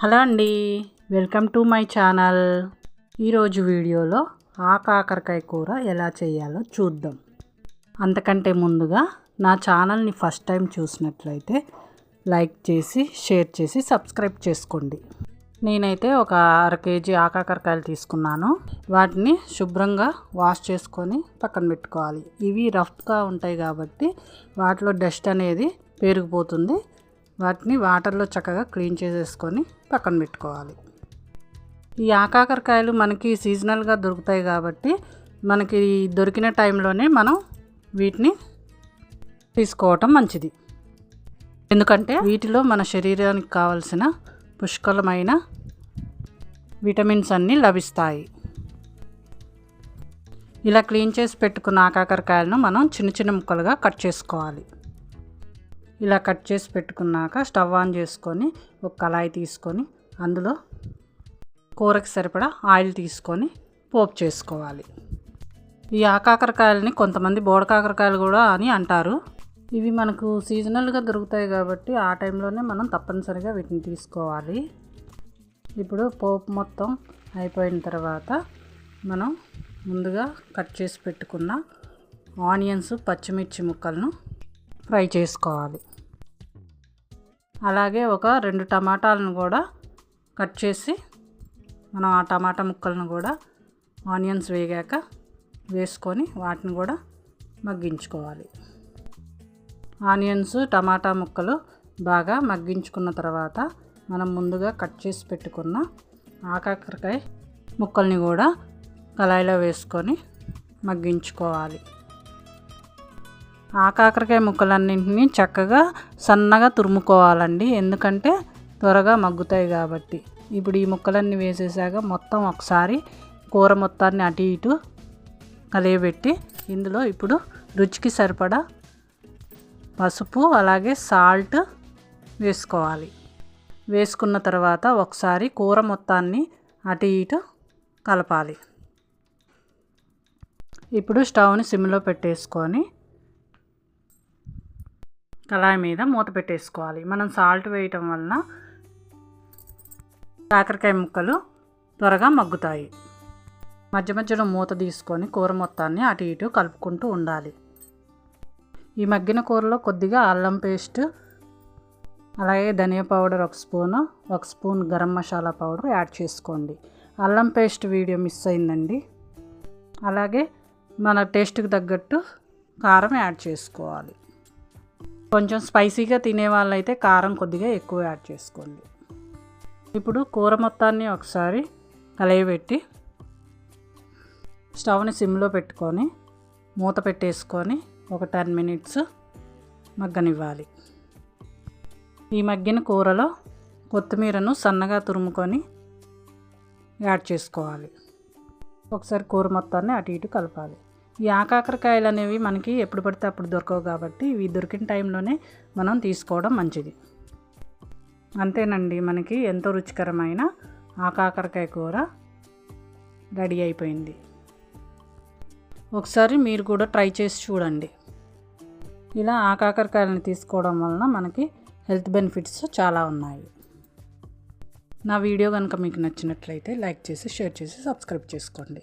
Hello అండి welcome to my channel. ఈరోజు వీడియోలో ఆ కాకరకాయ కూర ఎలా చేయాలో చూద్దాం. అంతకంటే ముందుగా నా ఛానల్ని ఫస్ట్ టైం చూసినట్లయితే లైక్ చేసి షేర్ చేసి సబ్స్క్రైబ్ చేసుకోండి. నేనైతే ఒక అర కేజీ ఆకాకరకాయలు తీసుకున్నాను. వాటిని శుభ్రంగా వాష్ చేసుకొని పక్కన పెట్టుకోవాలి. ఇవి రఫ్గా ఉంటాయి కాబట్టి వాటిలో డస్ట్ అనేది పెరిగిపోతుంది. వాటిని వాటర్లో చక్కగా క్లీన్ చేసేసుకొని పక్కన పెట్టుకోవాలి. ఈ ఆకాకరకాయలు మనకి సీజనల్గా దొరుకుతాయి కాబట్టి మనకి దొరికిన టైంలోనే మనం వీటిని తీసుకోవటం మంచిది. ఎందుకంటే వీటిలో మన శరీరానికి కావలసిన పుష్కలమైన విటమిన్స్ అన్నీ లభిస్తాయి. ఇలా క్లీన్ చేసి పెట్టుకున్న ఆకాకరకాయలను మనం చిన్న చిన్న ముక్కలుగా కట్ చేసుకోవాలి. ఇలా కట్ చేసి పెట్టుకున్నాక స్టవ్ ఆన్ చేసుకొని ఒక కళాయి తీసుకొని అందులో కూరకి సరిపడా ఆయిల్ తీసుకొని పోపు చేసుకోవాలి. ఈ ఆకాకరకాయలని కొంతమంది బోడకాకరకాయలు కూడా అని అంటారు. ఇవి మనకు సీజనల్గా దొరుకుతాయి కాబట్టి ఆ టైంలోనే మనం తప్పనిసరిగా వీటిని తీసుకోవాలి. ఇప్పుడు పోపు మొత్తం అయిపోయిన తర్వాత మనం ముందుగా కట్ చేసి పెట్టుకున్న ఆనియన్స్ పచ్చిమిర్చి ముక్కలను ఫ్రై చేసుకోవాలి. అలాగే ఒక రెండు టమాటాలను కూడా కట్ చేసి మనం ఆ టమాటా ముక్కలను కూడా ఆనియన్స్ వేగాక వేసుకొని వాటిని కూడా మగ్గించుకోవాలి. ఆనియన్స్ టమాటా ముక్కలు బాగా మగ్గించుకున్న తర్వాత మనం ముందుగా కట్ చేసి పెట్టుకున్న ఆకాకరకాయ ముక్కల్ని కూడా కళాయిలో వేసుకొని మగ్గించుకోవాలి. ఆ కాకరకాయ ముక్కలన్నింటినీ చక్కగా సన్నగా తురుముకోవాలండి. ఎందుకంటే త్వరగా మగ్గుతాయి కాబట్టి. ఇప్పుడు ఈ ముక్కలన్నీ వేసేసాక మొత్తం ఒకసారి కూర మొత్తాన్ని అటు ఇటు కలియబెట్టి ఇందులో ఇప్పుడు రుచికి సరిపడా పసుపు అలాగే సాల్ట్ వేసుకోవాలి. వేసుకున్న తర్వాత ఒకసారి కూర మొత్తాన్ని అటు ఇటు కలపాలి. ఇప్పుడు స్టవ్ని సిమ్లో పెట్టేసుకొని కళాయి మీద మూత పెట్టేసుకోవాలి. మనం సాల్ట్ వేయటం వలన కాకరకాయ ముక్కలు త్వరగా మగ్గుతాయి. మధ్య మధ్యలో మూత తీసుకొని కూర మొత్తాన్ని అటు ఇటు కలుపుకుంటూ ఉండాలి. ఈ మగ్గిన కూరలో కొద్దిగా అల్లం పేస్ట్ అలాగే ధనియా పౌడర్ ఒక స్పూను ఒక spoon garam masala powder add చేసుకోండి. అల్లం పేస్ట్ వీడియో మిస్ అయిందండి. అలాగే మన టేస్ట్కి తగ్గట్టు కారం యాడ్ చేసుకోవాలి. కొంచెం స్పైసీగా తినే వాళ్ళైతే కారం కొద్దిగా ఎక్కువ యాడ్ చేసుకోండి. ఇప్పుడు కూర మొత్తాన్ని ఒకసారి కలయబెట్టి స్టవ్ని సిమ్లో పెట్టుకొని మూత పెట్టేసుకొని ఒక టెన్ మినిట్స్ మగ్గనివ్వాలి. ఈ మగ్గిన కూరలో కొత్తిమీరను సన్నగా తురుముకొని యాడ్ చేసుకోవాలి. ఒకసారి కూర మొత్తాన్ని అటు ఇటు కలపాలి. ఈ ఆకాకరకాయలు అనేవి మనకి ఎప్పుడు పడితే అప్పుడు దొరకవు కాబట్టి ఇవి దొరికిన టైంలోనే మనం తీసుకోవడం మంచిది. అంతేనండి మనకి ఎంతో రుచికరమైన ఆకాకరకాయ కూర రెడీ అయిపోయింది. ఒకసారి మీరు కూడా ట్రై చేసి చూడండి. ఇలా ఆకాకరకాయలను తీసుకోవడం వలన మనకి హెల్త్ బెనిఫిట్స్ చాలా ఉన్నాయి. నా వీడియో కనుక మీకు నచ్చినట్లయితే లైక్ చేసి షేర్ చేసి సబ్స్క్రైబ్ చేసుకోండి.